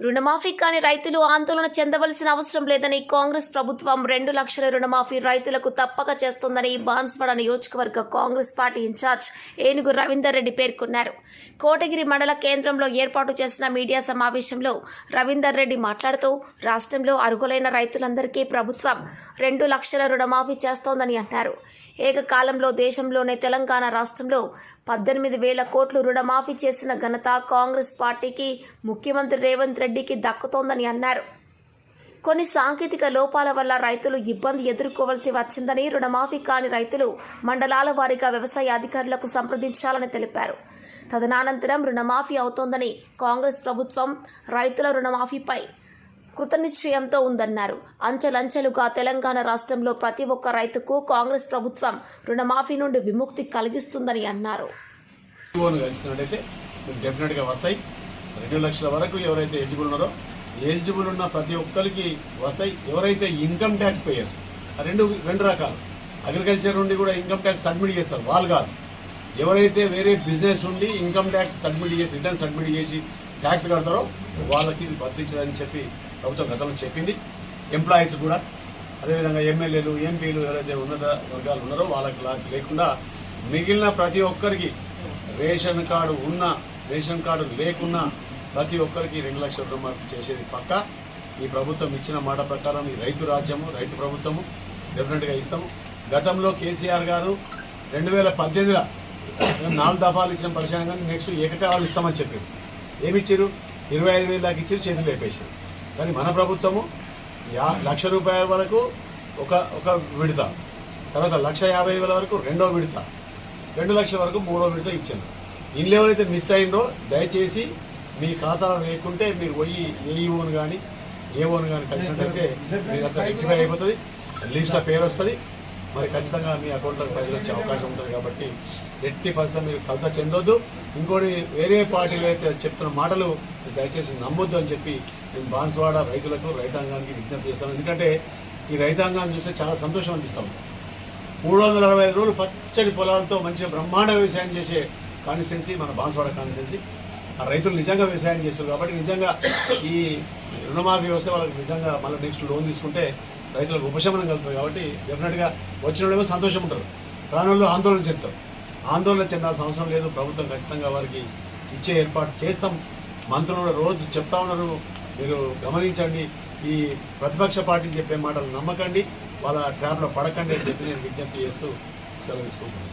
రుణమాఫీ కాని రైతులు ఆందోళన చెందవలసిన అవసరం లేదని కాంగ్రెస్ ప్రభుత్వం రెండు లక్షల రుణమాఫీ రైతులకు తప్పక చేస్తోందని బాన్స్వాడ నియోజకవర్గ కాంగ్రెస్ పార్టీ ఇన్ఛార్జ్ ఏనుగు రవీందర్ రెడ్డి పేర్కొన్నారు. కోటగిరి మండల కేంద్రంలో ఏర్పాటు చేసిన మీడియా సమావేశంలో రవీందర్ రెడ్డి మాట్లాడుతూ రాష్ట్రంలో అర్హులైన రైతులందరికీ ప్రభుత్వం రెండు లక్షల రుణమాఫీ చేస్తోందని అన్నారు. ఏకకాలంలో దేశంలోనే తెలంగాణ రాష్ట్రంలో పద్దెనిమిది వేల కోట్లు రుణమాఫీ చేసిన ఘనత కాంగ్రెస్ పార్టీకి ముఖ్యమంత్రి రేవంత్ రెడ్డికి దక్కుతోందని అన్నారు. కొన్ని సాంకేతిక లోపాల వల్ల రైతులు ఇబ్బంది ఎదుర్కోవలసి వచ్చిందని రుణమాఫీ కాని రైతులు మండలాల వారీగా వ్యవసాయ అధికారులకు సంప్రదించాలని తెలిపారు. తదనానంతరం రుణమాఫీ అవుతోందని కాంగ్రెస్ ప్రభుత్వం రైతుల రుణమాఫీపై కృతనిశ్చయంతో ఉందన్నారు. అంచెలంచెలుగా తెలంగాణ రాష్ట్రంలో ప్రతి ఒక్క రైతుకు కాంగ్రెస్ ప్రభుత్వం రుణమాఫీ నుండి విముక్తి కలిగిస్తుందని అన్నారు. డెఫినెట్గా వస్తాయి. రెండు లక్షల వరకు ఎవరైతే ఎలిజిబుల్ ఉన్నారో ఎలిజిబుల్ ఉన్న ప్రతి ఒక్కరికి వస్తాయి. ఎవరైతే ఇన్కమ్ ట్యాక్స్ పేయర్స్ రెండు రెండు రకాలు. అగ్రికల్చర్ నుండి కూడా ఇన్కమ్ ట్యాక్స్ సబ్మిట్ చేస్తారు వాళ్ళు కాదు. ఎవరైతే వేరే బిజినెస్ ఉండి ఇన్కమ్ ట్యాక్స్ సబ్మిట్ చేసి రిటర్న్ సబ్మిట్ చేసి ట్యాక్స్ కడతారో వాళ్ళకి ఇది వర్తించదని చెప్పి ప్రభుత్వం గతంలో చెప్పింది. ఎంప్లాయీస్ కూడా అదేవిధంగా ఎమ్మెల్యేలు ఎంపీలు ఎవరైతే ఉన్నత వర్గాలు ఉన్నారో వాళ్ళకి లేకుండా మిగిలిన ప్రతి ఒక్కరికి రేషన్ కార్డు ఉన్న రేషన్ కార్డు లేకున్నా ప్రతి ఒక్కరికి రెండు లక్షల రూపాయలు చేసేది పక్క. ఈ ప్రభుత్వం ఇచ్చిన మాట ప్రకారం ఈ రైతు రాజ్యము రైతు ప్రభుత్వము డెఫినెట్గా ఇస్తాము. గతంలో కేసీఆర్ గారు రెండు వేల పద్దెనిమిదిలో నాలుగు దఫాలు ఇచ్చిన పరిచయం కానీ నెక్స్ట్ ఏకకాలు ఇస్తామని చెప్పారు. ఏమిచ్చారు? ఇరవై ఐదు వేలు దాకా ఇచ్చారు చేతులు లేపేశారు. కానీ మన ప్రభుత్వము యా లక్ష రూపాయల వరకు ఒక ఒక విడత. తర్వాత లక్ష యాభై వేల వరకు రెండో విడత. రెండు లక్షల వరకు మూడో విడత ఇచ్చారు. ఇల్లు ఎవరైతే మిస్ అయిందో దయచేసి మీ ఖాతాలో లేకుంటే మీరు పోయి ఏఈఓని కానీ ఏఓని కానీ కలిసినట్టయితే మీదంతా రెక్టిఫై అయిపోతుంది. లిస్ట్లో పేరు వస్తుంది మరి ఖచ్చితంగా మీ అకౌంట్లో ప్రజలు వచ్చే అవకాశం ఉంటుంది కాబట్టి ఎట్టి పరిస్థితి మీరు కలత చెందొద్దు. ఇంకోటి వేరే పార్టీలు అయితే చెప్తున్న మాటలు దయచేసి నమ్మొద్దు అని చెప్పి నేను బాన్స్వాడ రైతులకు రైతాంగానికి విజ్ఞప్తి చేస్తాను. ఎందుకంటే ఈ రైతాంగాన్ని చూస్తే చాలా సంతోషం అనిపిస్తాం మూడు వందల అరవై ఐదు రోజులు పచ్చడి పొలాలతో మంచిగా బ్రహ్మాండ వ్యవసాయం చేసే కాన్స్టిట్యున్సీ మన బాన్స్వాడ కాన్స్టిట్యున్సీ ఆ రైతులు నిజంగా వ్యవసాయం చేస్తారు కాబట్టి నిజంగా ఈ రుణమాఫీ వ్యవస్థ వాళ్ళకి నిజంగా మళ్ళీ నెక్స్ట్ లోన్ తీసుకుంటే రైతులకు ఉపశమనం కలుగుతుంది కాబట్టి డెఫినెట్గా వచ్చిన వాళ్ళేమో సంతోషం ఉంటారు. ప్రాణుల్లో ఆందోళన చెందుతారు. ఆందోళన చెందాల్సిన అవసరం లేదు. ప్రభుత్వం ఖచ్చితంగా వారికి ఇచ్చే ఏర్పాటు చేస్తాం. మంత్రులు కూడా రోజు చెప్తా ఉన్నారు. మీరు గమనించండి. ఈ ప్రతిపక్ష పార్టీలు చెప్పే మాటలు నమ్మకండి. వాళ్ళ ట్రాప్లో పడకండి అని చెప్పి నేను విజ్ఞప్తి చేస్తూ సెలవు తీసుకుంటున్నాను.